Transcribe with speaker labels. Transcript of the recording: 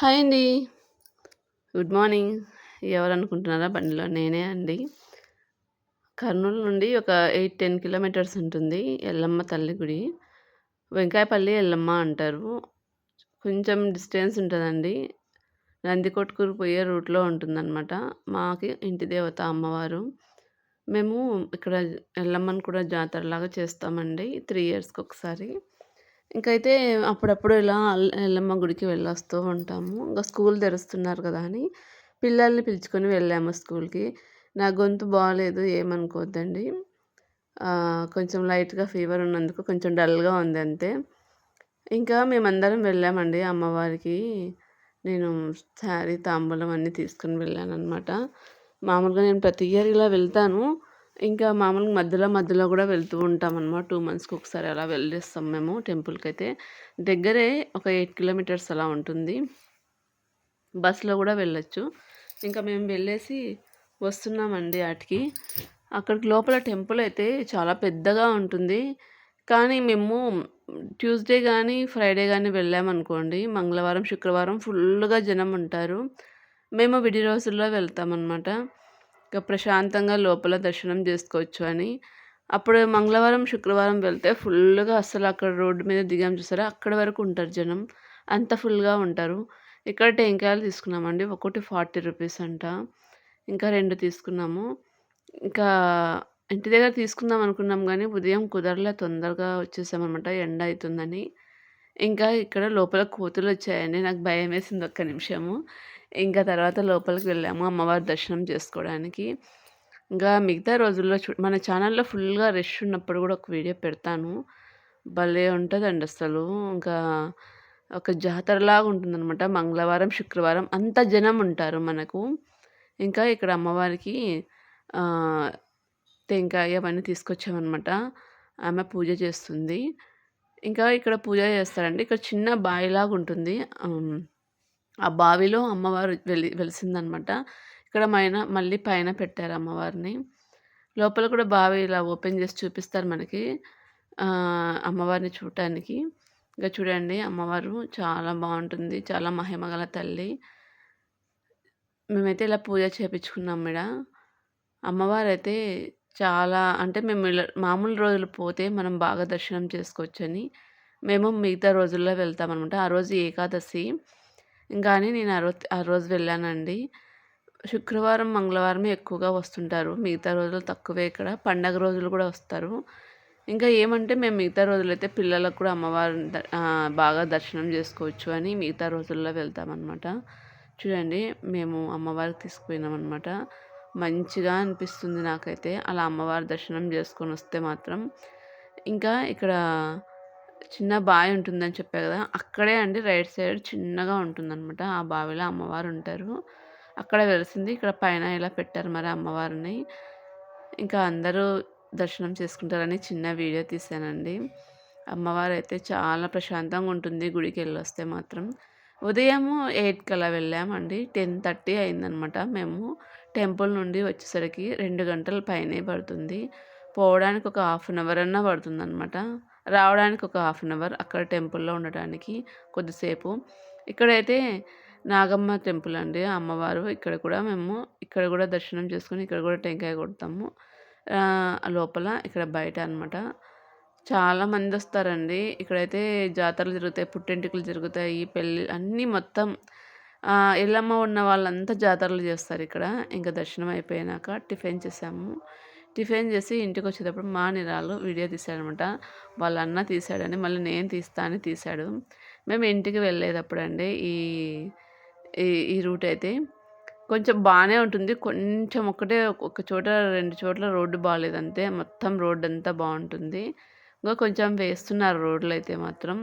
Speaker 1: Hi అండి. Good morning. ఎవరు అనుకుంటున్నారా బండిలో నేనే అండి. కర్నూలు నుండి ఒక 8, 10 కిలోమీటర్స్ ఉంటుంది. ఎల్లమ్మ తల్లి గుడి. వెంకాయపల్లి ఎల్లమ్మ అంటారు. కొంచెం డిస్టెన్స్ ఉంటుందండి నందికొట్కూరు పోయే రూట్‌లో ఉంటుందనమాట. మాకి ఇంటి దేవత అమ్మవారు. మేము ఇక్కడ ఎల్లమ్మని కూడా జాతరలాగా చేస్తామండి. త్రీ ఇయర్స్‌కి ఒకసారి. ఇంకైతే అప్పుడప్పుడు ఇలా ఎల్లమ్మ గుడికి వెళ్ళొస్తూ ఉంటాము. ఇంకా స్కూల్ తెరుస్తున్నారు కదా అని పిల్లల్ని పిలుచుకొని వెళ్ళాము స్కూల్‌కి. నా గొంతు బాగాలేదు ఏమనుకోవద్దండి. కొంచెం లైట్‌గా ఫీవర్ ఉన్నందుకు కొంచెం డల్‌గా ఉంది అంతే. ఇంకా మేమందరం వెళ్ళామండి అమ్మవారికి. నేను శారీ, తాంబూలం అన్నీ తీసుకుని వెళ్ళాను అనమాట మామూలుగా నేను ప్రతి ఇయర్ ఇలా వెళ్తాను. ఇంకా మామూలుగా మధ్యలో మధ్యలో కూడా వెళ్తూ ఉంటాం అనమాట టూ మంత్స్‌కి ఒకసారి అలా వెళ్ళేస్తాం మేము టెంపుల్కి అయితే దగ్గరే ఒక ఎయిట్ కిలోమీటర్స్ అలా ఉంటుంది. బస్సులో కూడా వెళ్ళొచ్చు. ఇంకా మేము వెళ్ళేసి వస్తున్నామండి వాటికి అక్కడికి లోపల టెంపుల్ అయితే చాలా పెద్దగా ఉంటుంది. కానీ మేము ట్యూస్‌డే కానీ ఫ్రైడే కానీ వెళ్ళామనుకోండి మంగళవారం, శుక్రవారం ఫుల్గా జనం ఉంటారు. మేము విడి రోజుల్లో వెళ్తామనమాట. ఇక ప్రశాంతంగా లోపల దర్శనం చేసుకోవచ్చు అని. అప్పుడు మంగళవారం, శుక్రవారం వెళ్తే ఫుల్గా అస్సలు అక్కడ రోడ్డు మీద దిగాం చూసారా అక్కడ వరకు ఉంటారు జనం. అంత ఫుల్‌గా ఉంటారు. ఇక్కడ టెంకాయలు తీసుకున్నామండి. ఒకటి ఫార్టీ రూపీస్ అంట. ఇంకా రెండు తీసుకున్నాము. ఇంకా ఇంటి దగ్గర తీసుకుందాం అనుకున్నాం కానీ ఉదయం కుదరలే తొందరగా వచ్చేసామనమాట ఎండ అవుతుందని ఇంకా ఇక్కడ లోపల కోతులు వచ్చాయండి నాకు భయమేసింది ఒక్క నిమిషము. ఇంకా తర్వాత లోపలికి వెళ్ళాము అమ్మవారి దర్శనం చేసుకోవడానికి. ఇంకా మిగతా రోజుల్లో చూ మన ఛానల్‌లో ఫుల్‌గా రష్ ఉన్నప్పుడు కూడా ఒక వీడియో పెడతాను. భలే ఉంటుందండి అసలు. ఇంకా ఒక జాతరలాగా ఉంటుందనమాట. మంగళవారం, శుక్రవారం అంత జనం ఉంటారు మనకు. ఇంకా ఇక్కడ అమ్మవారికి టెంకాయ అవన్నీ తీసుకొచ్చామన్నమాట ఆమె పూజ చేస్తుంది. ఇంకా ఇక్కడ పూజ చేస్తారండి. ఇక్కడ చిన్న బావిలాగా ఉంటుంది. ఆ బావిలో అమ్మవారు వెలి వెలిసిందనమాట. ఇక్కడ మైన మళ్ళీ పైన పెట్టారు అమ్మవారిని. లోపల కూడా బావి ఇలా ఓపెన్ చేసి చూపిస్తారు మనకి. అమ్మవారిని చూడటానికి. ఇక చూడండి అమ్మవారు చాలా బాగుంటుంది చాలా మహిమగల తల్లి. మేమైతే ఇలా పూజ చేపించుకున్నాం ఈడ. అయితే చాలా అంటే మేము ఇలా మామూలు రోజులు పోతే మనం బాగా దర్శనం చేసుకోవచ్చని మేము మిగతా రోజుల్లో వెళ్తామనమాట. ఆ రోజు ఏకాదశి. కానీ నేను ఆ రోజు ఆ రోజు వెళ్ళానండి. శుక్రవారం, మంగళవారమే ఎక్కువగా వస్తుంటారు. మిగతా రోజులు తక్కువే ఇక్కడ. పండగ రోజులు కూడా వస్తారు. ఇంకా ఏమంటే మేము మిగతా రోజులైతే పిల్లలకు కూడా అమ్మవారిని బాగా దర్శనం చేసుకోవచ్చు అని మిగతా రోజుల్లో వెళ్తామనమాట. చూడండి మేము అమ్మవారికి తీసుకుపోయినామన్నమాట మంచిగా అనిపిస్తుంది నాకైతే అలా అమ్మవారి దర్శనం చేసుకొని వస్తే మాత్రం. ఇంకా ఇక్కడ చిన్న బావి ఉంటుందని చెప్పా కదా! అక్కడే అండి రైట్ సైడ్ చిన్నగా ఉంటుందనమాట. ఆ బావిలో అమ్మవారు ఉంటారు. అక్కడ వెలిసింది. ఇక్కడ పైన ఇలా పెట్టారు మరి అమ్మవారిని. ఇంకా అందరూ దర్శనం చేసుకుంటారని చిన్న వీడియో తీశానండి. అయితే చాలా ప్రశాంతంగా ఉంటుంది గుడికి వెళ్ళి వస్తే మాత్రం. ఉదయము ఎయిట్కి అలా వెళ్ళామండి. 10:30 అయిందనమాట. మేము టెంపుల్ నుండి వచ్చేసరికి రెండు గంటల పైనే పడుతుంది. పోవడానికి ఒక హాఫ్ అన్ అవర్ అన్నా పడుతుందనమాట. రావడానికి ఒక హాఫ్ అన్ అవర్ అక్కడ టెంపుల్‌లో ఉండటానికి కొద్దిసేపు. ఇక్కడైతే నాగమ్మ టెంపుల్ అండి అమ్మవారు. ఇక్కడ కూడా మేము ఇక్కడ కూడా దర్శనం చేసుకుని ఇక్కడ కూడా టెంకాయ కొడతాము. లోపల ఇక్కడ బయట అనమాట. చాలా మందొస్తారండి. ఇక్కడైతే జాతరలు జరుగుతాయి. పుట్టెంటుకలు జరుగుతాయి. పెళ్ళి అన్నీ మొత్తం ఎల్లమ్మ ఉన్న వాళ్ళంతా జాతరలు చేస్తారు ఇక్కడ ఇంకా దర్శనం అయిపోయినాక టిఫిన్ చేసాము. టిఫిన్ చేసి ఇంటికి వచ్చేటప్పుడు మా నిరాలు వీడియో తీశాడనమాట. వాళ్ళ అన్న తీశాడని మళ్ళీ నేను తీస్తా అని తీశాడు. మేము ఇంటికి వెళ్ళేటప్పుడండి ఈ ఈ ఈ రూట్ అయితే కొంచెం బాగానే ఉంటుంది. కొంచెం ఒక్కటే ఒక చోట రెండు చోట్ల రోడ్డు బాగాలేదంతే మొత్తం రోడ్డు అంతా బాగుంటుంది ఇంకా కొంచెం వేస్తున్నారు రోడ్లు అయితే మాత్రం.